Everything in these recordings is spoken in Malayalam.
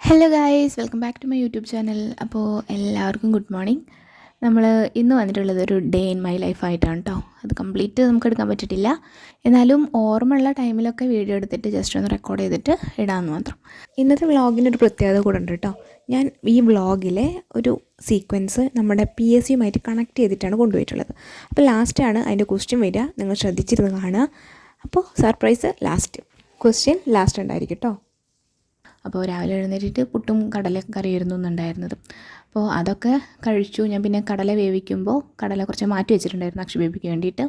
Hello guys welcome back to my YouTube channel അപ്പോൾ എല്ലാവർക്കും ഗുഡ് മോർണിംഗ് നമ്മൾ ഇന്ന് വന്നിട്ടുള്ളത് ഒരു ഡേ ഇൻ മൈ ലൈഫായിട്ടാണ് കേട്ടോ അത് കംപ്ലീറ്റ് നമുക്ക് എടുക്കാൻ പറ്റിയിട്ടില്ല. എന്നാലും ഓർമ്മയുള്ള ടൈമിലൊക്കെ വീഡിയോ എടുത്തിട്ട് ജസ്റ്റ് ഒന്ന് റെക്കോർഡ് ചെയ്തിട്ട് ഇടാമെന്ന് മാത്രം. ഇന്നത്തെ വ്ളോഗിന്റെ ഒരു പ്രത്യേകത കൂടെ ഉണ്ട് കേട്ടോ ഞാൻ ഈ വ്ളോഗിലെ ഒരു സീക്വൻസ് നമ്മുടെ പി എസ് സിയുമായിട്ട് കണക്ട് ചെയ്തിട്ടാണ് കൊണ്ടുപോയിട്ടുള്ളത്. അപ്പോൾ ലാസ്റ്റാണ് അതിന്റെ ക്വസ്റ്റ്യൻ വരിക. നിങ്ങൾ ശ്രദ്ധിച്ചിരുന്ന് കാണുക. അപ്പോൾ സർപ്രൈസ് ലാസ്റ്റ് ക്വസ്റ്റ്യൻ ലാസ്റ്റ് ഉണ്ടായിരിക്കും കേട്ടോ അപ്പോൾ രാവിലെ എഴുന്നേറ്റിട്ട് പുട്ടും കടല കറിയായിരുന്നു ഉണ്ടായിരുന്നത് അപ്പോൾ അതൊക്കെ കഴിച്ചു. ഞാൻ പിന്നെ കടല വേവിക്കുമ്പോൾ കടല കുറച്ച് മാറ്റി വെച്ചിട്ടുണ്ടായിരുന്നു അക്ഷി ബേബിക്ക് വേണ്ടിയിട്ട്.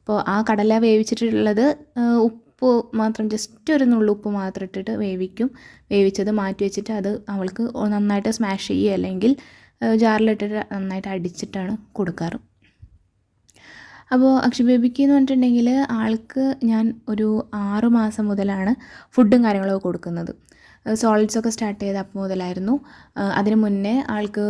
അപ്പോൾ ആ കടല വേവിച്ചിട്ടുള്ളത് ഉപ്പ് മാത്രം ജസ്റ്റ് ഒരു നുള്ളുപ്പ് മാത്രം ഇട്ടിട്ട് വേവിക്കും. വേവിച്ചത് മാറ്റി വെച്ചിട്ട് അത് അവൾക്ക് നന്നായിട്ട് സ്മാഷ് ചെയ്യുക അല്ലെങ്കിൽ ജാറിലിട്ടിട്ട് നന്നായിട്ട് അടിച്ചിട്ടാണ് കൊടുക്കാറ്. അപ്പോൾ അക്ഷയ് ബേബിക്ക് എന്ന് പറഞ്ഞിട്ടുണ്ടെങ്കിൽ ആൾക്ക് ഞാൻ ഒരു ആറു മാസം മുതലാണ് ഫുഡും കാര്യങ്ങളൊക്കെ കൊടുക്കുന്നത്. സോളിഡ്സ് ഒക്കെ സ്റ്റാർട്ട് ചെയ്ത അപ്പം മുതലായിരുന്നു. അതിന് മുന്നേ ആൾക്ക്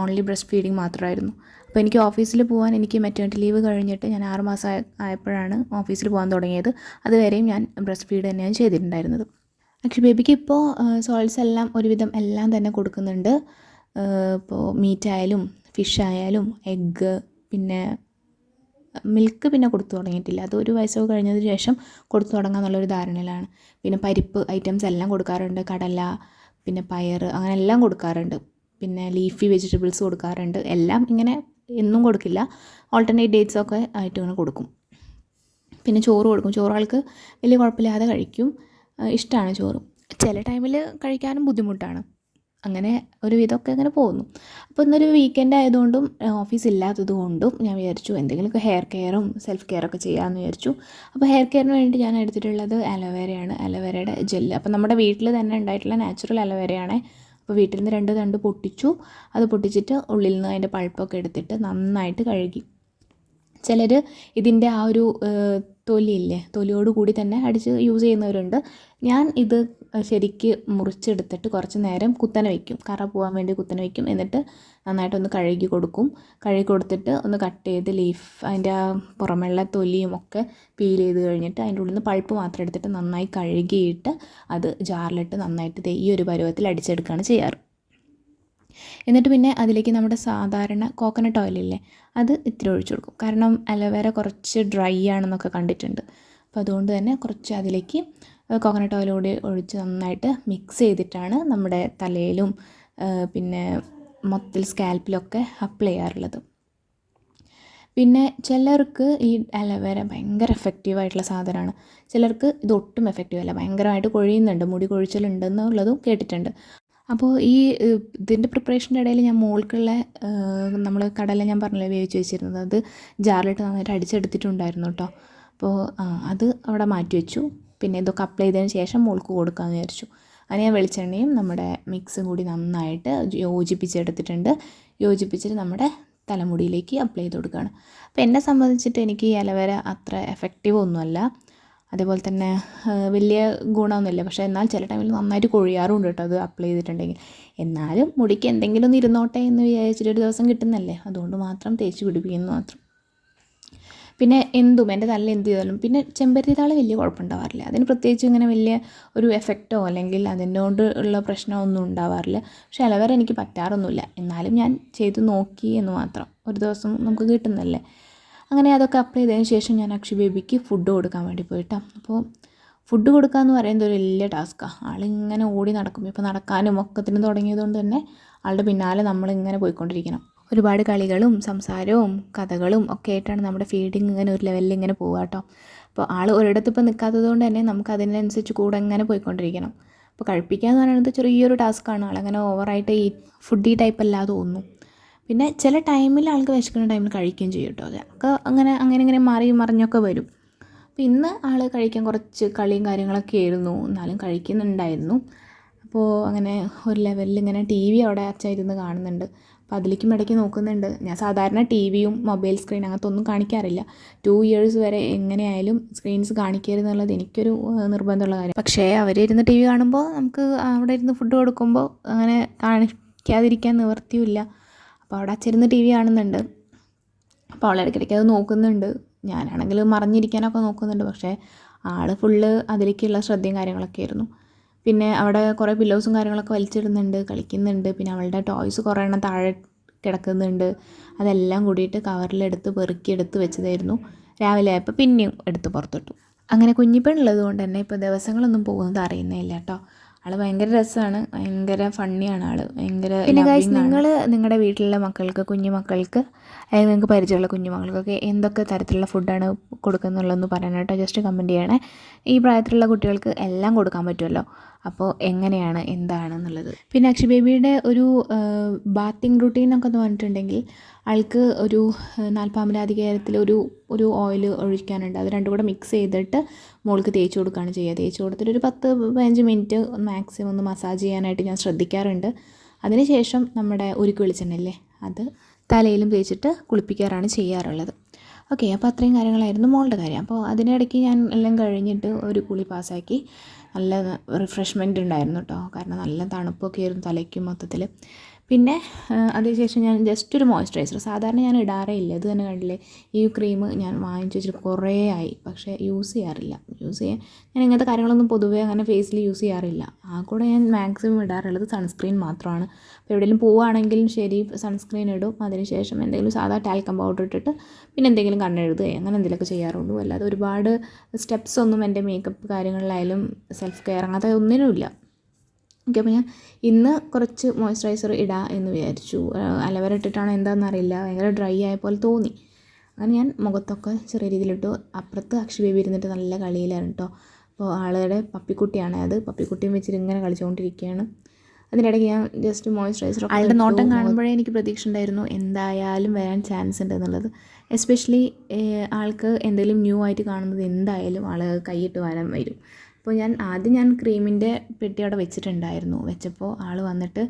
ഓൺലി ബ്രസ്റ്റ് ഫീഡിങ് മാത്രമായിരുന്നു. അപ്പോൾ എനിക്ക് ഓഫീസിൽ പോകാൻ എനിക്ക് മെറ്റേണിറ്റി ലീവ് കഴിഞ്ഞിട്ട് ഞാൻ ആറ് മാസം ആയപ്പോഴാണ് ഓഫീസിൽ പോകാൻ തുടങ്ങിയത്. അതുവരെയും ഞാൻ ബ്രസ്റ്റ് ഫീഡ് തന്നെയാണ് ചെയ്തിട്ടുണ്ടായിരുന്നത്. അക്ഷി ബേബിക്ക് ഇപ്പോൾ സോൾസ് എല്ലാം ഒരുവിധം എല്ലാം തന്നെ കൊടുക്കുന്നുണ്ട്. ഇപ്പോൾ മീറ്റ് ആയാലും ഫിഷ് ആയാലും എഗ്ഗ് പിന്നെ മിൽക്ക് പിന്നെ കൊടുത്തു തുടങ്ങിയിട്ടില്ല. അത് ഒരു വയസ്സൊക്കെ കഴിഞ്ഞതിന് ശേഷം കൊടുത്തു തുടങ്ങാമെന്നുള്ളൊരു ധാരണയിലാണ്. പിന്നെ പരിപ്പ് ഐറ്റംസ് എല്ലാം കൊടുക്കാറുണ്ട്. കടല പിന്നെ പയർ അങ്ങനെ എല്ലാം കൊടുക്കാറുണ്ട്. പിന്നെ ലീഫി വെജിറ്റബിൾസ് കൊടുക്കാറുണ്ട്. എല്ലാം ഇങ്ങനെ എന്നും കൊടുക്കില്ല. ഓൾട്ടർനേറ്റ് ഡേറ്റ്സ് ഒക്കെ ആയിട്ട് ഇങ്ങനെ കൊടുക്കും. പിന്നെ ചോറ് കൊടുക്കും. ചോറുകൾക്ക് വലിയ കുഴപ്പമില്ലാതെ കഴിക്കും. ഇഷ്ടമാണ് ചോറ്. ചില ടൈമിൽ കഴിക്കാനും ബുദ്ധിമുട്ടാണ്. അങ്ങനെ ഒരു വിധമൊക്കെ അങ്ങനെ പോകുന്നു. അപ്പോൾ ഇന്നൊരു വീക്കെൻഡ് ആയതുകൊണ്ടും ഓഫീസ് ഇല്ലാത്തത് കൊണ്ടും ഞാൻ വിചാരിച്ചു എന്തെങ്കിലുമൊക്കെ ഹെയർ കെയറും സെൽഫ് കെയറൊക്കെ ചെയ്യാമെന്ന് വിചാരിച്ചു. അപ്പോൾ ഹെയർ കെയറിന് വേണ്ടി ഞാൻ എടുത്തിട്ടുള്ളത് അലോവേരയാണ് അലോവേരയുടെ ജെല്ല് അപ്പോൾ നമ്മുടെ വീട്ടിൽ തന്നെ ഉണ്ടായിട്ടുള്ള നാച്ചുറൽ അലോവേരയാണ് അപ്പോൾ വീട്ടിൽ നിന്ന് രണ്ട് തണ്ട് പൊട്ടിച്ചു. അത് പൊട്ടിച്ചിട്ട് ഉള്ളിൽ നിന്ന് അതിന്റെ പഴുപ്പൊക്കെ എടുത്തിട്ട് നന്നായിട്ട് കഴുകി. ചിലർ ഇതിന്റെ ആ ഒരു തൊലിയില്ലേ തൊലിയോട് കൂടി തന്നെ അടിച്ച് യൂസ് ചെയ്യുന്നവരുണ്ട്. ഞാൻ ഇത് ശരിക്ക് മുറിച്ചെടുത്തിട്ട് കുറച്ച് നേരം കുത്തനെ വയ്ക്കും കറ പോകാൻ വേണ്ടി കുത്തനെ വയ്ക്കും എന്നിട്ട് നന്നായിട്ടൊന്ന് കഴുകി കൊടുക്കും. കഴുകി കൊടുത്തിട്ട് ഒന്ന് കട്ട് ചെയ്ത് ലീഫ് അതിന്റെ ആ പുറമെയുള്ള തൊലിയും ഒക്കെ പീൽ ചെയ്ത് കഴിഞ്ഞിട്ട് അതിന്റെ ഉള്ളിൽ നിന്ന് പൾപ്പ് മാത്രം എടുത്തിട്ട് നന്നായി കഴുകിയിട്ട് അത് ജാറിലിട്ട് നന്നായിട്ട് ഈ ഒരു പരുവത്തിൽ അടിച്ചെടുക്കുകയാണ് ചെയ്യാറ്. എന്നിട്ട് പിന്നെ അതിലേക്ക് നമ്മുടെ സാധാരണ കോക്കനട്ട് ഓയിലില്ലേ അത് ഇത്തിരി ഒഴിച്ചു കൊടുക്കും. കാരണം അലോവേര കുറച്ച് ഡ്രൈ ആണെന്നൊക്കെ കണ്ടിട്ടുണ്ട്. അപ്പോൾ അതുകൊണ്ട് തന്നെ കുറച്ച് അതിലേക്ക് കോക്കനട്ട് ഓയിൽ കൂടി ഒഴിച്ച് നന്നായിട്ട് മിക്സ് ചെയ്തിട്ടാണ് നമ്മുടെ തലയിലും പിന്നെ മൊത്തത്തിൽ സ്കാൽപ്പിലൊക്കെ അപ്ലൈ ചെയ്യാറുള്ളത്. പിന്നെ ചിലർക്ക് ഈ അലോവേര ഭയങ്കര എഫക്റ്റീവ് ആയിട്ടുള്ള സാധനമാണ്. ചിലർക്ക് ഇത് ഒട്ടും എഫക്റ്റീവ് അല്ല. ഭയങ്കരമായിട്ട് കൊഴിയുന്നുണ്ട്. മുടി കൊഴിച്ചിലുണ്ടെന്നുള്ളതും കേട്ടിട്ടുണ്ട്. അപ്പോൾ ഈ ഇതിന്റെ പ്രിപ്പറേഷന്റെ ഇടയിൽ ഞാൻ മോൾക്കുള്ള നമ്മൾ കടല ഞാൻ പറഞ്ഞില്ല വേവിച്ച് വെച്ചിരുന്നത്. അത് ജാറിലിട്ട് നന്നായിട്ട് അടിച്ചെടുത്തിട്ടുണ്ടായിരുന്നു കേട്ടോ. അപ്പോൾ അത് അവിടെ മാറ്റി വെച്ചു. പിന്നെ ഇതൊക്കെ അപ്ലൈ ചെയ്തതിന് ശേഷം മോൾക്ക് കൊടുക്കാമെന്ന് വിചാരിച്ചു. അതിന് ഞാൻ വെളിച്ചെണ്ണയും നമ്മുടെ മിക്സും കൂടി നന്നായിട്ട് യോജിപ്പിച്ചെടുത്തിട്ടുണ്ട്. യോജിപ്പിച്ചിട്ട് നമ്മുടെ തലമുടിയിലേക്ക് അപ്ലൈ ചെയ്ത് കൊടുക്കുകയാണ്. അപ്പോൾ എന്നെ സംബന്ധിച്ചിട്ട് എനിക്ക് ഈ അലവേര അത്ര എഫക്റ്റീവ് ഒന്നുമല്ല. അതേപോലെ തന്നെ വലിയ ഗുണമൊന്നുമില്ല. പക്ഷേ എന്നാൽ ചില ടൈമിൽ നന്നായിട്ട് കൊഴിയാറുണ്ട് കേട്ടോ അത് അപ്ലൈ ചെയ്തിട്ടുണ്ടെങ്കിൽ. എന്നാലും മുടിക്ക് എന്തെങ്കിലും ഒന്ന് ഇരുന്നോട്ടെ എന്ന് വിചാരിച്ചിട്ട് ഒരു ദിവസം കിട്ടുന്നല്ലേ? അതുകൊണ്ട് മാത്രം തേച്ച് പിടിപ്പിക്കുന്നു മാത്രം. പിന്നെ എന്തും എന്റെ തലയിൽ എന്ത് ചെയ്താലും. പിന്നെ ചെമ്പരത്തി താൾ വലിയ കുഴപ്പമുണ്ടാവാറില്ല. അതിന് പ്രത്യേകിച്ച് ഇങ്ങനെ വലിയ ഒരു എഫക്റ്റോ അല്ലെങ്കിൽ അതിനോട് ഉള്ള പ്രശ്നമോ ഒന്നും ഉണ്ടാവാറില്ല. പക്ഷേ അലവേര എനിക്ക് പറ്റാറൊന്നുമില്ല. എന്നാലും ഞാൻ ചെയ്ത് നോക്കി എന്ന് മാത്രം. ഒരു ദിവസം നമുക്ക് കിട്ടുന്നല്ലേ അങ്ങനെ അതൊക്കെ അപ്ലൈ ചെയ്തതിന് ശേഷം ഞാൻ അക്ഷി ബേബിക്ക് ഫുഡ് കൊടുക്കാൻ വേണ്ടി പോയിട്ടാണ് അപ്പോൾ ഫുഡ് കൊടുക്കുക എന്ന് പറയുന്നത് ഒരു വലിയ ടാസ്ക്കാണ് ആളിങ്ങനെ ഓടി നടക്കും. ഇപ്പോൾ നടക്കാനും ഒക്കത്തിനും തുടങ്ങിയതുകൊണ്ട് തന്നെ ആളുടെ പിന്നാലെ നമ്മളിങ്ങനെ പോയിക്കൊണ്ടിരിക്കണം. ഒരുപാട് കളികളും സംസാരവും കഥകളും ഒക്കെ ആയിട്ടാണ് നമ്മുടെ ഫീഡിങ് ഇങ്ങനെ ഒരു ലെവലിൽ ഇങ്ങനെ പോവുക കേട്ടോ. അപ്പോൾ ആൾ ഒരിടത്ത് ഇപ്പോൾ നിൽക്കാത്തത് കൊണ്ട് തന്നെ നമുക്ക് അതിനനുസരിച്ച് കൂടെ ഇങ്ങനെ പോയിക്കൊണ്ടിരിക്കണം. അപ്പോൾ കഴിപ്പിക്കുക എന്ന് പറയുന്നത് ചെറിയൊരു ടാസ്ക്കാണ് ആളങ്ങനെ ഓവറായിട്ട് ഈ ഫുഡി ടൈപ്പ് അല്ലാതെ തോന്നുന്നു. പിന്നെ ചില ടൈമിൽ ആൾക്ക് വിശക്കുന്ന ടൈമിൽ കഴിക്കുകയും ചെയ്യും കേട്ടോ. അതൊക്കെ അങ്ങനെ അങ്ങനെ ഇങ്ങനെ മാറി മറിഞ്ഞൊക്കെ വരും. അപ്പോൾ ഇന്ന് ആൾ കഴിക്കാൻ കുറച്ച് കളിയും കാര്യങ്ങളൊക്കെ ആയിരുന്നു. എന്നാലും കഴിക്കുന്നുണ്ടായിരുന്നു. അപ്പോൾ അങ്ങനെ ഒരു ലെവലിൽ ഇങ്ങനെ ടി വി അവിടെ അച്ഛായിരുന്ന് കാണുന്നുണ്ട്. അപ്പോൾ അതിലേക്കും ഇടയ്ക്ക് നോക്കുന്നുണ്ട്. ഞാൻ സാധാരണ ടി വിയും മൊബൈൽ സ്ക്രീൻ അങ്ങനത്തെ ഒന്നും കാണിക്കാറില്ല. ടു ഇയേഴ്സ് വരെ എങ്ങനെയായാലും സ്ക്രീൻസ് കാണിക്കരുത് എന്നുള്ളത് എനിക്കൊരു നിർബന്ധമുള്ള കാര്യം. പക്ഷേ അവരിരുന്ന് ടി വി കാണുമ്പോൾ നമുക്ക് അവിടെ ഇരുന്ന് ഫുഡ് കൊടുക്കുമ്പോൾ അങ്ങനെ കാണിക്കാതിരിക്കാൻ നിവർത്തിയില്ല അപ്പോൾ അവിടെ അച്ഛരുന്ന് ടി വി കാണുന്നുണ്ട്. അപ്പോൾ അവൾ ഇടയ്ക്കിടയ്ക്ക് അത് നോക്കുന്നുണ്ട്. ഞാനാണെങ്കിൽ മറിഞ്ഞിരിക്കാനൊക്കെ നോക്കുന്നുണ്ട്. പക്ഷേ ആൾ ഫുള്ള് അതിലേക്കുള്ള ശ്രദ്ധയും കാര്യങ്ങളൊക്കെ ആയിരുന്നു. പിന്നെ അവിടെ കുറേ പില്ലോസും കാര്യങ്ങളൊക്കെ വലിച്ചിടുന്നുണ്ട് കളിക്കുന്നുണ്ട്. പിന്നെ അവളുടെ ടോയ്സ് കുറേ എണ്ണം താഴെ കിടക്കുന്നുണ്ട്. അതെല്ലാം കൂടിയിട്ട് കവറിലെടുത്ത് പെറുക്കിയെടുത്ത് വെച്ചതായിരുന്നു. രാവിലെ ആയപ്പോൾ പിന്നെയും എടുത്ത് പുറത്തിട്ടു. അങ്ങനെ കുഞ്ഞിപ്പെണ്ണുള്ളത് കൊണ്ട് തന്നെ ഇപ്പോൾ ദിവസങ്ങളൊന്നും പോകുന്നത് അറിയുന്നേ ഇല്ല കേട്ടോ. ആൾ ഭയങ്കര രസമാണ് ഭയങ്കര ഫണ്ണിയാണ് ആൾ. ഭയങ്കര പിന്നെ ഗൈസ് നിങ്ങൾ നിങ്ങളുടെ വീട്ടിലുള്ള മക്കൾക്ക് കുഞ്ഞു മക്കൾക്ക് അല്ലെങ്കിൽ നിങ്ങൾക്ക് പരിചയമുള്ള കുഞ്ഞു മക്കൾക്കൊക്കെ എന്തൊക്കെ തരത്തിലുള്ള ഫുഡാണ് കൊടുക്കുന്നുള്ളതെന്ന് പറയാനായിട്ടോ കേട്ടോ. ജസ്റ്റ് കമന്റ് ചെയ്യണേ. ഈ പ്രായത്തിലുള്ള കുട്ടികൾക്ക് എല്ലാം കൊടുക്കാൻ പറ്റുമല്ലോ. അപ്പോൾ എങ്ങനെയാണ് എന്താണെന്നുള്ളത്? പിന്നെ അക്ഷി ബേബിയുടെ ഒരു ബാത്തിങ് റുട്ടീൻ എന്നൊക്കെ എന്ന് പറഞ്ഞിട്ടുണ്ടെങ്കിൽ ആൾക്ക് ഒരു നാൽപ്പാമരാധികാരത്തിൽ ഒരു ഒരു ഓയിൽ ഒഴിക്കാനുണ്ട്. അത് രണ്ടും കൂടെ മിക്സ് ചെയ്തിട്ട് മോൾക്ക് തേച്ച് കൊടുക്കുകയാണ് ചെയ്യുക. തേച്ച് കൊടുത്തിട്ട് ഒരു പത്ത് പതിനഞ്ച് മിനിറ്റ് മാക്സിമം ഒന്ന് മസാജ് ചെയ്യാനായിട്ട് ഞാൻ ശ്രദ്ധിക്കാറുണ്ട്. അതിനുശേഷം നമ്മുടെ ഉരുക്ക് വെളിച്ചെണ്ണയില്ലേ അത് തലയിലും തേച്ചിട്ട് കുളിപ്പിക്കാറാണ് ചെയ്യാറുള്ളത്. ഓക്കെ അപ്പോൾ അത്രയും കാര്യങ്ങളായിരുന്നു മോളുടെ കാര്യം. അപ്പോൾ അതിനിടയ്ക്ക് ഞാൻ എല്ലാം കഴിഞ്ഞിട്ട് ഒരു കുളി പാസ്സാക്കി. നല്ല റിഫ്രഷ്മെന്റ് ഉണ്ടായിരുന്നു കേട്ടോ. കാരണം നല്ല തണുപ്പൊക്കെ ആയിരുന്നു തലയ്ക്കും മൊത്തത്തിൽ പിന്നെ അതിനുശേഷം ഞാൻ ജസ്റ്റ് ഒരു മോയ്സ്ചറൈസർ സാധാരണ ഞാൻ ഇടാറേ ഇല്ല. ഇത് തന്നെ കണ്ടില്ലേ? ഈ ക്രീം ഞാൻ വാങ്ങിച്ചു വെച്ചിട്ട് കുറേ ആയി. പക്ഷേ യൂസ് ചെയ്യാറില്ല. യൂസ് ചെയ്യാൻ ഞാൻ ഇങ്ങനത്തെ കാര്യങ്ങളൊന്നും പൊതുവേ അങ്ങനെ ഫേസിൽ യൂസ് ചെയ്യാറില്ല. ആ കൂടെ ഞാൻ മാക്സിമം ഇടാറുള്ളത് സൺസ്ക്രീൻ മാത്രമാണ്. അപ്പോൾ എവിടെയെങ്കിലും പോവുകയാണെങ്കിലും ശരി സൺസ്ക്രീൻ ഇടും. അതിനുശേഷം എന്തെങ്കിലും സാധാ ടാൽക്കം പൗഡർ ഇട്ടിട്ട് പിന്നെ എന്തെങ്കിലും കണ്ണെഴുതുക അങ്ങനെ എന്തെങ്കിലുമൊക്കെ ചെയ്യാറുള്ളൂ. അല്ലാതെ ഒരുപാട് സ്റ്റെപ്സ് ഒന്നും എന്റെ മേക്കപ്പ് കാര്യങ്ങളിലായാലും സെൽഫ് കെയർ അങ്ങനത്തെ ഒന്നിനുമില്ല ഓക്കെ അപ്പോൾ ഞാൻ ഇന്ന് കുറച്ച് മോയ്സ്ചറൈസർ ഇടാം എന്ന് വിചാരിച്ചു. അലവര ഇട്ടിട്ടാണോ എന്താണെന്ന് അറിയില്ല. ഭയങ്കര ഡ്രൈ ആയ പോലെ തോന്നി. അങ്ങനെ ഞാൻ മുഖത്തൊക്കെ ചെറിയ രീതിയിലിട്ടു. അപ്പുറത്ത് അക്ഷി ബേബി ഇരുന്നിട്ട് നല്ല കളിയിലായിരുന്നു കേട്ടോ അപ്പോൾ ആളുടെ പപ്പിക്കുട്ടിയാണ് അത്. പപ്പിക്കുട്ടിയും വെച്ചിട്ട് ഇങ്ങനെ കളിച്ചുകൊണ്ടിരിക്കുകയാണ്. അതിനിടയ്ക്ക് ഞാൻ ജസ്റ്റ് മോയ്സ്ചറൈസർ ആളുടെ നോട്ടം കാണുമ്പോഴേ എനിക്ക് പ്രതീക്ഷ ഉണ്ടായിരുന്നു. എന്തായാലും വരാൻ ചാൻസ് ഉണ്ട് എന്നുള്ളത് എസ്പെഷ്യലി ആൾക്ക് എന്തെങ്കിലും ന്യൂ ആയിട്ട് കാണുന്നത് എന്തായാലും ആൾ കൈയിട്ട് വരാൻ വരും. അപ്പോൾ ഞാൻ ആദ്യം ഞാൻ ക്രീമിന്റെ പെട്ടി അവിടെ വെച്ചിട്ടുണ്ടായിരുന്നു. വെച്ചപ്പോൾ ആൾ വന്നിട്ട്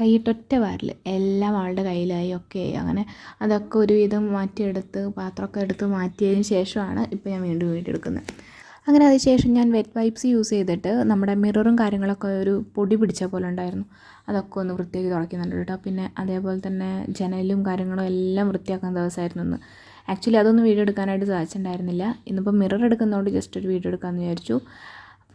കൈയിട്ടൊറ്റ വാരിൽ എല്ലാം ആളുടെ കയ്യിലായി ഒക്കെ അങ്ങനെ അതൊക്കെ ഒരുവിധം മാറ്റിയെടുത്ത് പാത്രമൊക്കെ എടുത്ത് മാറ്റിയതിന് ശേഷമാണ് ഇപ്പോൾ ഞാൻ വീണ്ടും വീടെടുക്കുന്നത് അങ്ങനെ അതിനുശേഷം ഞാൻ വെറ്റ് വൈപ്സ് യൂസ് ചെയ്തിട്ട് നമ്മുടെ മിററും കാര്യങ്ങളൊക്കെ ഒരു പൊടി പിടിച്ച പോലെ ഉണ്ടായിരുന്നു. അതൊക്കെ ഒന്ന് വൃത്തിയാക്കി തുടയ്ക്കുന്നുണ്ട് കേട്ടോ. പിന്നെ അതേപോലെ തന്നെ ജനലും കാര്യങ്ങളും എല്ലാം വൃത്തിയാക്കുന്ന ദിവസമായിരുന്നു ഒന്ന് ആക്ച്വലി അതൊന്നും വീഡിയോ എടുക്കാനായിട്ട് സാധിച്ചിട്ടുണ്ടായിരുന്നില്ല. ഇന്നിപ്പോൾ മിറർ എടുക്കുന്നതുകൊണ്ട് ജസ്റ്റ് ഒരു വീഡിയോ എടുക്കാമെന്ന് വിചാരിച്ചു.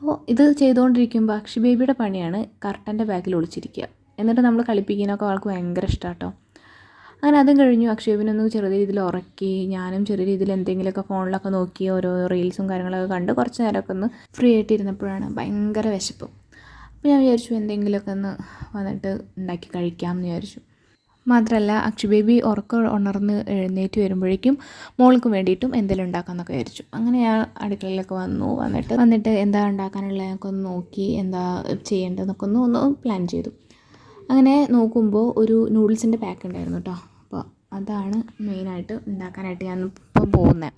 അപ്പോൾ ഇത് ചെയ്തുകൊണ്ടിരിക്കുമ്പോൾ അക്ഷി ബേബിയുടെ പണിയാണ് കർട്ടന്റെ ബാക്കിൽ ഒളിച്ചിരിക്കുക. എന്നിട്ട് നമ്മൾ കളിപ്പിക്കാനൊക്കെ അവൾക്ക് ഭയങ്കര ഇഷ്ടമാട്ടോ അങ്ങനെ അതും കഴിഞ്ഞു. അക്ഷയബിനൊന്ന് ചെറിയ രീതിയിൽ ഉറക്കി ഞാനും ചെറിയ രീതിയിൽ എന്തെങ്കിലുമൊക്കെ ഫോണിലൊക്കെ നോക്കി ഓരോ റീൽസും കാര്യങ്ങളൊക്കെ കണ്ട് കുറച്ച് നേരമൊക്കെ ഒന്ന് ഫ്രീ ആയിട്ടിരുന്നപ്പോഴാണ് ഭയങ്കര വിശപ്പ്. അപ്പോൾ ഞാൻ വിചാരിച്ചു എന്തെങ്കിലുമൊക്കെ ഒന്ന് വന്നിട്ട് ഉണ്ടാക്കി കഴിക്കാമെന്ന് വിചാരിച്ചു. മാത്രമല്ല അക്ഷു ബേബി ഉറക്കം ഉണർന്ന് എഴുന്നേറ്റ് വരുമ്പോഴേക്കും മോൾക്ക് വേണ്ടിയിട്ടും എന്തെങ്കിലും ഉണ്ടാക്കാമെന്നൊക്കെ വിചാരിച്ചു. അങ്ങനെ ഞാൻ അടുക്കളയിലൊക്കെ വന്നു. വന്നിട്ട് വന്നിട്ട് എന്താ ഉണ്ടാക്കാനുള്ളതൊക്കെ ഒന്ന് നോക്കി എന്താ ചെയ്യേണ്ടതെന്നൊക്കെ ഒന്ന് ഒന്ന് പ്ലാൻ ചെയ്തു. അങ്ങനെ നോക്കുമ്പോൾ ഒരു നൂഡിൽസിന്റെ പാക്ക് ഉണ്ടായിരുന്നു കേട്ടോ. അപ്പോൾ അതാണ് മെയിനായിട്ട് ഉണ്ടാക്കാനായിട്ട് ഞാൻ ഇപ്പം പോകുന്നത്.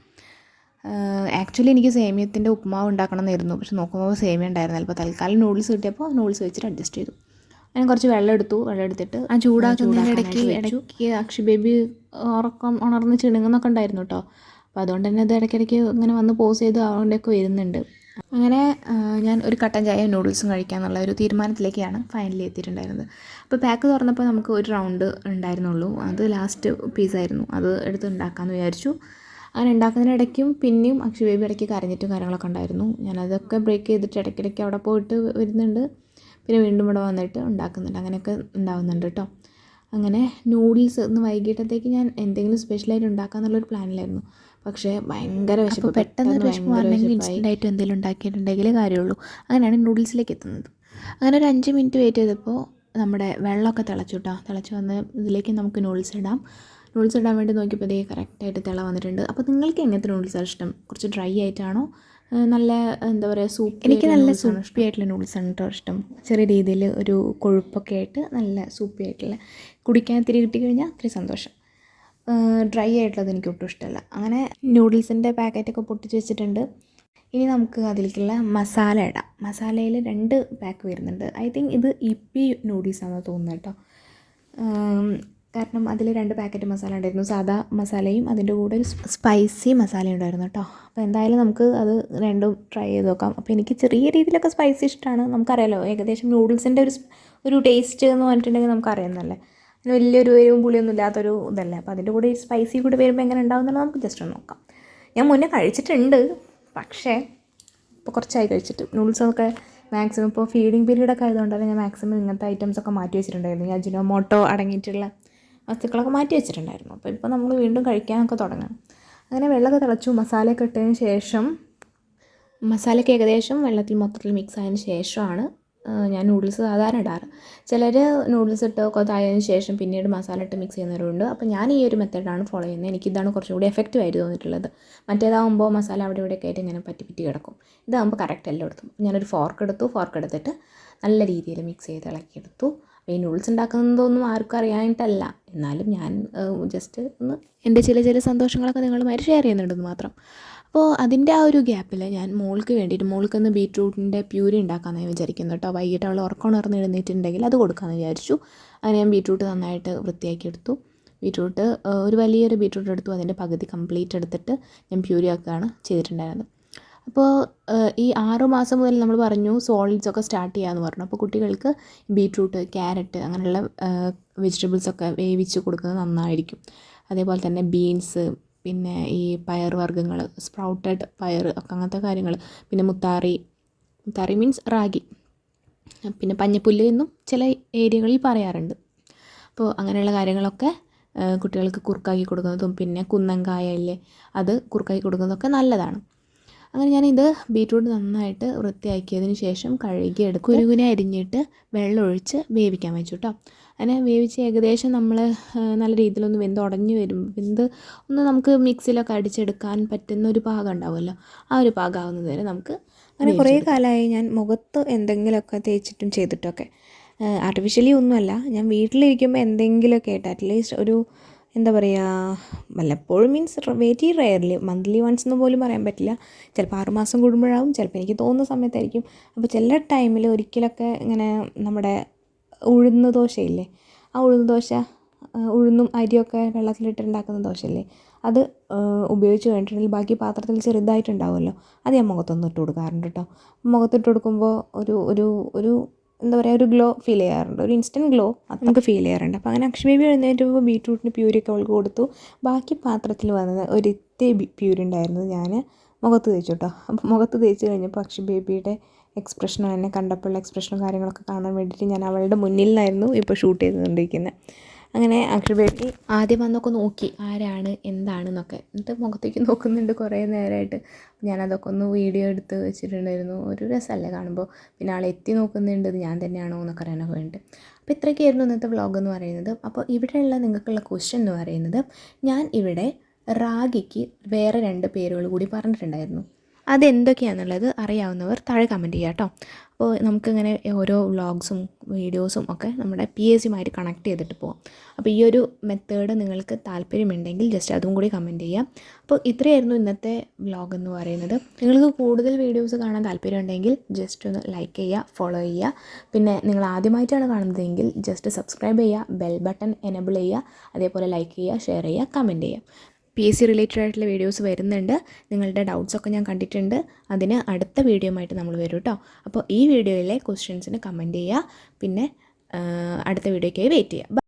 ആക്ച്വലി എനിക്ക് സേമിയത്തിന്റെ ഉപ്പുമാവ് ഉണ്ടാക്കണം എന്നായിരുന്നു പക്ഷെ നോക്കുമ്പോൾ സേമിയ ഉണ്ടായിരുന്നില്ല. അപ്പോൾ തൽക്കാലം നൂഡിൽസ് കിട്ടിയപ്പോൾ നൂഡിൽസ് വെച്ചിട്ട് അഡ്ജസ്റ്റ് ചെയ്തു. ഞാൻ കുറച്ച് വെള്ളം എടുത്തു. വെള്ളം എടുത്തിട്ട് ആ ചൂടാക്കുന്നതിന് ഇടയ്ക്ക് ഇടയ്ക്ക് അക്ഷി ബേബി ഉറക്കം ഉണർന്ന് ചിണുങ്ങുന്നൊക്കെ ഉണ്ടായിരുന്നു കേട്ടോ അപ്പോൾ അതുകൊണ്ട് തന്നെ അത് ഇടയ്ക്കിടയ്ക്ക് ഇങ്ങനെ വന്ന് പോസ് ചെയ്ത് അതുകൊണ്ടൊക്കെ വരുന്നുണ്ട്. അങ്ങനെ ഞാൻ ഒരു കട്ടൻ ചായ നൂഡിൽസും കഴിക്കാമെന്നുള്ള ഒരു തീരുമാനത്തിലേക്കാണ് ഫൈനലി എത്തിയിട്ടുണ്ടായിരുന്നത്. അപ്പോൾ പാക്ക് തുറന്നപ്പോൾ നമുക്ക് ഒരു റൗണ്ട് ഉണ്ടായിരുന്നുള്ളൂ. അത് ലാസ്റ്റ് പീസായിരുന്നു അത് എടുത്ത് ഉണ്ടാക്കാമെന്ന് വിചാരിച്ചു. അങ്ങനെ ഉണ്ടാക്കുന്നതിനിടയ്ക്കും പിന്നെയും അക്ഷി ബേബി ഇടയ്ക്ക് കരഞ്ഞിട്ടും കാര്യങ്ങളൊക്കെ ഉണ്ടായിരുന്നു. ഞാനതൊക്കെ ബ്രേക്ക് ചെയ്തിട്ട് ഇടയ്ക്കിടയ്ക്ക് അവിടെ പോയിട്ട് വരുന്നുണ്ട്. പിന്നെ വീണ്ടും ഇവിടെ വന്നിട്ട് ഉണ്ടാക്കുന്നുണ്ട്. അങ്ങനെയൊക്കെ ഉണ്ടാകുന്നുണ്ട് കേട്ടോ. അങ്ങനെ നൂഡിൽസ് ഇന്ന് വൈകിട്ടത്തേക്ക് ഞാൻ എന്തെങ്കിലും സ്പെഷ്യലായിട്ട് ഉണ്ടാക്കാമെന്നുള്ളൊരു പ്ലാനിലായിരുന്നു പക്ഷേ ഭയങ്കര വിശപ്പ് പെട്ടെന്ന് വിശപ്പ് മാറണമെങ്കിൽ ഇൻസ്റ്റന്റായിട്ട് എന്തെങ്കിലും ഉണ്ടാക്കിയിട്ടുണ്ടെങ്കിലേ കാര്യമുള്ളൂ. അങ്ങനെയാണ് നൂഡിൽസിലേക്ക് എത്തുന്നത്. അങ്ങനെ ഒരു അഞ്ച് മിനിറ്റ് വെയിറ്റ് ചെയ്തപ്പോൾ നമ്മുടെ വെള്ളമൊക്കെ തിളച്ചു കേട്ടോ. തിളച്ച് വന്ന് ഇതിലേക്ക് നമുക്ക് നൂഡിൽസ് ഇടാം. നൂഡിൽസ് ഇടാൻ വേണ്ടി നോക്കിയപ്പോൾ ഇതേ കറക്റ്റായിട്ട് തിള വന്നിട്ടുണ്ട്. അപ്പോൾ നിങ്ങൾക്ക് എങ്ങനത്തെ നൂഡിൽസാണ് ഇഷ്ടം? കുറച്ച് ഡ്രൈ ആയിട്ടാണോ? നല്ല എന്താ പറയുക സൂപ്പ് എനിക്ക് നല്ല സൂപ്പി ആയിട്ടുള്ള ആണ് കേട്ടോ ഇഷ്ടം. ചെറിയ രീതിയിൽ ഒരു കൊഴുപ്പൊക്കെ ആയിട്ട് നല്ല സൂപ്പി ആയിട്ടുള്ള. കുടിക്കാൻ തിരി കിട്ടി കഴിഞ്ഞാൽ അത്രയും സന്തോഷം. ഡ്രൈ ആയിട്ടുള്ളത് എനിക്ക് ഒട്ടും ഇഷ്ടമല്ല. അങ്ങനെ നൂഡിൽസിന്റെ പാക്കറ്റൊക്കെ പൊട്ടിച്ച് വെച്ചിട്ടുണ്ട്. ഇനി നമുക്ക് അതിലേക്കുള്ള മസാല ഇടാം. മസാലയിൽ രണ്ട് പാക്ക് വരുന്നുണ്ട്. ഐ തിങ്ക് ഇത് ഇപ്പി നൂഡിൽസാണെന്ന് തോന്നുന്നു കേട്ടോ. കാരണം അതിൽ രണ്ട് പാക്കറ്റ് മസാല ഉണ്ടായിരുന്നു. സാദാ മസാലയും അതിന്റെ കൂടെ ഒരു സ്പൈസി മസാല ഉണ്ടായിരുന്നു കേട്ടോ അപ്പോൾ എന്തായാലും നമുക്ക് അത് രണ്ടും ട്രൈ ചെയ്ത് നോക്കാം. അപ്പോൾ എനിക്ക് ചെറിയ രീതിയിലൊക്കെ സ്പൈസി ഇഷ്ടമാണ് നമുക്കറിയാലോ ഏകദേശം നൂഡിൽസിന്റെ ഒരു ഒരു ടേസ്റ്റ് എന്ന് പറഞ്ഞിട്ടുണ്ടെങ്കിൽ നമുക്കറിയുന്നല്ലേ വലിയൊരു എരിവും പുളിയൊന്നും ഇല്ലാത്തൊരു ഇതല്ലേ. അപ്പോൾ അതിന്റെ കൂടെ ഈ സ്പൈസി കൂടെ വരുമ്പോൾ എങ്ങനെ ഉണ്ടാവുന്നുള്ളത് നമുക്ക് ജസ്റ്റ് ഒന്ന് നോക്കാം. ഞാൻ മുന്നേ കഴിച്ചിട്ടുണ്ട് പക്ഷേ ഇപ്പോൾ കുറച്ചായി കഴിച്ചിട്ട്. നൂഡിൽസൊക്കെ മാക്സിമം ഇപ്പോൾ ഫീഡിങ് പീരീഡൊക്കെ ആയതുകൊണ്ടാണ് ഞാൻ മാക്സിമം ഇങ്ങനത്തെ ഐറ്റംസ് ഒക്കെ മാറ്റി വെച്ചിട്ടുണ്ടായിരുന്നു. ഞാൻ അജിനോമോട്ടോ അടങ്ങിയിട്ടുള്ള വസ്തുക്കളൊക്കെ മാറ്റി വെച്ചിട്ടുണ്ടായിരുന്നു. അപ്പോൾ ഇപ്പോൾ നമ്മൾ വീണ്ടും കഴിക്കാനൊക്കെ തുടങ്ങണം അങ്ങനെ വെള്ളമൊക്കെ തിളച്ചു. മസാലയൊക്കെ ഇട്ടതിന് ശേഷം മസാലയ്ക്ക് ഏകദേശം വെള്ളത്തിൽ മൊത്തത്തിൽ മിക്സ് ആയതിന് ശേഷമാണ് ഞാൻ നൂഡിൽസ് സാധാരണ ഇടാറ്. ചിലർ നൂഡിൽസ് ഇട്ട് കൊതായതിനു ശേഷം പിന്നീട് മസാല ഇട്ട് മിക്സ് ചെയ്യുന്നവരുണ്ട്. അപ്പോൾ ഞാൻ ഈ ഒരു മെത്തേഡാണ് ഫോളോ ചെയ്യുന്നത്. എനിക്കിതാണ് കുറച്ചും കൂടി എഫക്റ്റീവ് ആയിട്ട് തോന്നിയിട്ടുള്ളത്. മറ്റേതാകുമ്പോൾ മസാല അവിടെ ഇവിടെ ആയിട്ട് ഇങ്ങനെ പറ്റി പറ്റി കിടക്കും. ഇതാകുമ്പോൾ കറക്റ്റ് എല്ലാം എടുത്തു ഞാനൊരു ഫോർക്ക് എടുത്തു. ഫോർക്ക് എടുത്തിട്ട് നല്ല രീതിയിൽ മിക്സ് ചെയ്ത് ഇളക്കിയെടുത്തു. ഈ നൂഡിൽസ് ഉണ്ടാക്കുന്നതൊന്നും ആർക്കും അറിയാനായിട്ടല്ല. എന്നാലും ഞാൻ ജസ്റ്റ് ഒന്ന് എന്റെ ചില ചില സന്തോഷങ്ങളൊക്കെ നിങ്ങളുമായി ഷെയർ ചെയ്യുന്നുണ്ടെന്ന് മാത്രം. അപ്പോൾ അതിന്റെ ആ ഒരു ഗ്യാപ്പിൽ ഞാൻ മോൾക്ക് വേണ്ടിയിട്ട് മോൾക്കൊന്ന് ബീറ്റ്റൂട്ടിന്റെ പ്യൂരി ഉണ്ടാക്കാമെന്ന് വിചാരിക്കുന്നു കേട്ടോ. വൈകിട്ട് അവൾ ഉറക്കമുണർന്ന് എഴുന്നേറ്റുണ്ടെങ്കിൽ അത് കൊടുക്കാമെന്ന് വിചാരിച്ചു. അങ്ങനെ ഞാൻ ബീറ്റ്റൂട്ട് നന്നായിട്ട് വൃത്തിയാക്കി എടുത്തു. ബീറ്റ്റൂട്ട് ഒരു വലിയൊരു ബീറ്റ്റൂട്ട് എടുത്തു. അതിന്റെ പകുതി കംപ്ലീറ്റ് എടുത്തിട്ട് ഞാൻ പ്യൂരി ആക്കുകയാണ് ചെയ്തിട്ടുണ്ടായിരുന്നത്. അപ്പോൾ ഈ ആറ് മാസം മുതൽ നമ്മൾ പറഞ്ഞു സോളിഡ്സ് ഒക്കെ സ്റ്റാർട്ട് ചെയ്യാമെന്ന് പറഞ്ഞു. അപ്പോൾ കുട്ടികൾക്ക് ബീട്രൂട്ട് ക്യാരറ്റ് അങ്ങനെയുള്ള വെജിറ്റബിൾസ് ഒക്കെ വേവിച്ച് കൊടുക്കുന്നത് നന്നായിരിക്കും. അതേപോലെ തന്നെ ബീൻസ് പിന്നെ ഈ പയർ വർഗങ്ങൾ സ്പ്രൗട്ടഡ് പയർ ഒക്കെ അങ്ങനത്തെ കാര്യങ്ങൾ. പിന്നെ മുത്താറി മുത്താറി മീൻസ് റാഗി. പിന്നെ പഞ്ഞപ്പുല്ല് എന്നും ചില ഏരിയകളിൽ പറയാറുണ്ട്. അപ്പോൾ അങ്ങനെയുള്ള കാര്യങ്ങളൊക്കെ കുട്ടികൾക്ക് കുറുക്കാക്കി കൊടുക്കുന്നതും പിന്നെ കുന്നങ്കായ ഇല്ലേ അത് കുറുക്കാക്കി കൊടുക്കുന്നതൊക്കെ നല്ലതാണ്. അങ്ങനെ ഞാനിത് ബീറ്റ്റൂട്ട് നന്നായിട്ട് വൃത്തിയാക്കിയതിന് ശേഷം കഴുകി എടുക്കും കുരുകുനെ അരിഞ്ഞിട്ട് വെള്ളം ഒഴിച്ച് വേവിക്കാൻ വെച്ചു കേട്ടോ അങ്ങനെ വേവിച്ച് ഏകദേശം നമ്മൾ നല്ല രീതിയിലൊന്ന് വെന്ത് ഉടഞ്ഞു വരും വെന്ത് ഒന്ന് നമുക്ക് മിക്സിയിലൊക്കെ അടിച്ചെടുക്കാൻ പറ്റുന്ന ഒരു പാകം ഉണ്ടാവുമല്ലോ ആ ഒരു പാകമാവുന്നത് വരെ നമുക്ക് അങ്ങനെ കുറേ കാലമായി ഞാൻ മുഖത്ത് എന്തെങ്കിലുമൊക്കെ തേച്ചിട്ടും ചെയ്തിട്ടൊക്കെ ആർട്ടിഫിഷ്യലി ഒന്നുമല്ല ഞാൻ വീട്ടിലിരിക്കുമ്പോൾ എന്തെങ്കിലുമൊക്കെ ആയിട്ട് അറ്റ്ലീസ്റ്റ് ഒരു എന്താ പറയുക വല്ലപ്പോഴും means very rarely monthly once എന്ന് പോലും പറയാൻ പറ്റില്ല. ചിലപ്പോൾ ആറുമാസം കൂടുമ്പോഴാവും ചിലപ്പോൾ എനിക്ക് തോന്നുന്ന സമയത്തായിരിക്കും. അപ്പോൾ ചില ടൈമിൽ ഒരിക്കലൊക്കെ ഇങ്ങനെ നമ്മുടെ ഉഴുന്ന് ദോശയില്ലേ ആ ഉഴുന്ന് ദോശ ഉഴുന്നും അരിയൊക്കെ വെള്ളത്തിലിട്ടുണ്ടാക്കുന്ന ദോശയില്ലേ അത് ഉപയോഗിച്ച് കഴിഞ്ഞിട്ടുണ്ടെങ്കിൽ ബാക്കി പാത്രത്തിൽ ചെറുതായിട്ടുണ്ടാവുമല്ലോ അത് ഞാൻ മുഖത്തൊന്നും ഇട്ട് കൊടുക്കാറുണ്ട് കേട്ടോ മുഖത്തിട്ട് കൊടുക്കുമ്പോൾ ഒരു ഒരു ഒരു എന്താ പറയുക ഒരു ഗ്ലോ ഫീൽ ചെയ്യാറുണ്ട്. ഒരു ഇൻസ്റ്റന്റ് ഗ്ലോ അത് നമുക്ക് ഫീൽ ചെയ്യാറുണ്ട്. അപ്പോൾ അങ്ങനെ അക്ഷയ ബേബി എഴുന്നേറ്റപ്പോൾ ബീട്രൂട്ടിന് പ്യൂരിയൊക്കെ അവൾക്ക് കൊടുത്തു. ബാക്കി പാത്രത്തിൽ വന്നത് ഒരു ഇത്തേ പ്യൂരി ഉണ്ടായിരുന്നത് ഞാൻ മുഖത്ത് തേച്ചു കേട്ടോ അപ്പോൾ മുഖത്ത് തേച്ച് കഴിഞ്ഞപ്പോൾ അക്ഷയ ബേബിയുടെ എക്സ്പ്രഷനും എന്നെ കണ്ടപ്പോഴുള്ള എക്സ്പ്രഷനും കാര്യങ്ങളൊക്കെ കാണാൻ വേണ്ടിയിട്ട് ഞാൻ അവളുടെ മുന്നിൽ നിന്നായിരുന്നു ഇപ്പോൾ ഷൂട്ട് ചെയ്തുകൊണ്ടിരിക്കുന്നത് അങ്ങനെ അഖിൽ ബേബി ആദ്യം വന്നൊക്കെ നോക്കി ആരാണ് എന്താണെന്നൊക്കെ. എന്നിട്ട് മുഖത്തേക്ക് നോക്കുന്നുണ്ട് കുറേ നേരമായിട്ട് ഞാനതൊക്കെ ഒന്ന് വീഡിയോ എടുത്ത് വെച്ചിട്ടുണ്ടായിരുന്നു. ഒരു രസമല്ലേ കാണുമ്പോൾ. പിന്നെ ആൾ എത്തി നോക്കുന്നുണ്ട്. ഞാൻ തന്നെയാണോ എന്നൊക്കെ അറിയാനൊക്കെ വേണ്ടിയിട്ട്. അപ്പോൾ ഇത്രയൊക്കെയായിരുന്നു ഇന്നത്തെ വ്ളോഗ് എന്ന് പറയുന്നത്. അപ്പോൾ ഇവിടെയുള്ള നിങ്ങൾക്കുള്ള ക്വസ്റ്റ്യൻ എന്ന് പറയുന്നത് ഞാൻ ഇവിടെ റാഗിക്ക് വേറെ രണ്ട് പേരുകൾ കൂടി പറഞ്ഞിട്ടുണ്ടായിരുന്നു. അതെന്തൊക്കെയാണെന്നുള്ളത് അറിയാവുന്നവർ താഴെ കമന്റ് ചെയ്യുക കേട്ടോ. അപ്പോൾ നമുക്കിങ്ങനെ ഓരോ വ്ളോഗ്സും വീഡിയോസും ഒക്കെ നമ്മുടെ പി എസ് സിയുമായിട്ട് കണക്ട് ചെയ്തിട്ട് പോകാം അപ്പോൾ ഈ ഒരു മെത്തേഡ് നിങ്ങൾക്ക് താല്പര്യമുണ്ടെങ്കിൽ ജസ്റ്റ് അതും കൂടി കമന്റ് ചെയ്യാം. അപ്പോൾ ഇത്രയായിരുന്നു ഇന്നത്തെ വ്ളോഗ് എന്ന് പറയുന്നത്. നിങ്ങൾക്ക് കൂടുതൽ വീഡിയോസ് കാണാൻ താല്പര്യമുണ്ടെങ്കിൽ ജസ്റ്റ് ഒന്ന് ലൈക്ക് ചെയ്യുക ഫോളോ ചെയ്യുക. പിന്നെ നിങ്ങൾ ആദ്യമായിട്ടാണ് കാണുന്നതെങ്കിൽ ജസ്റ്റ് സബ്സ്ക്രൈബ് ചെയ്യുക ബെൽ ബട്ടൺ എനബിൾ ചെയ്യുക അതേപോലെ ലൈക്ക് ചെയ്യുക ഷെയർ ചെയ്യുക കമന്റ് ചെയ്യുക. പി എസ് സി റിലേറ്റഡ് ആയിട്ടുള്ള വീഡിയോസ് വരുന്നുണ്ട്. നിങ്ങളുടെ ഡൗട്ട്സൊക്കെ ഞാൻ കണ്ടിട്ടുണ്ട്. അതിന് അടുത്ത വീഡിയോ ആയിട്ട് നമ്മൾ വരും കേട്ടോ അപ്പോൾ ഈ വീഡിയോയിലെ ക്വസ്റ്റ്യൻസിന് കമന്റ് ചെയ്യുക. പിന്നെ അടുത്ത വീഡിയോയ്ക്കായി വെയിറ്റ് ചെയ്യുക.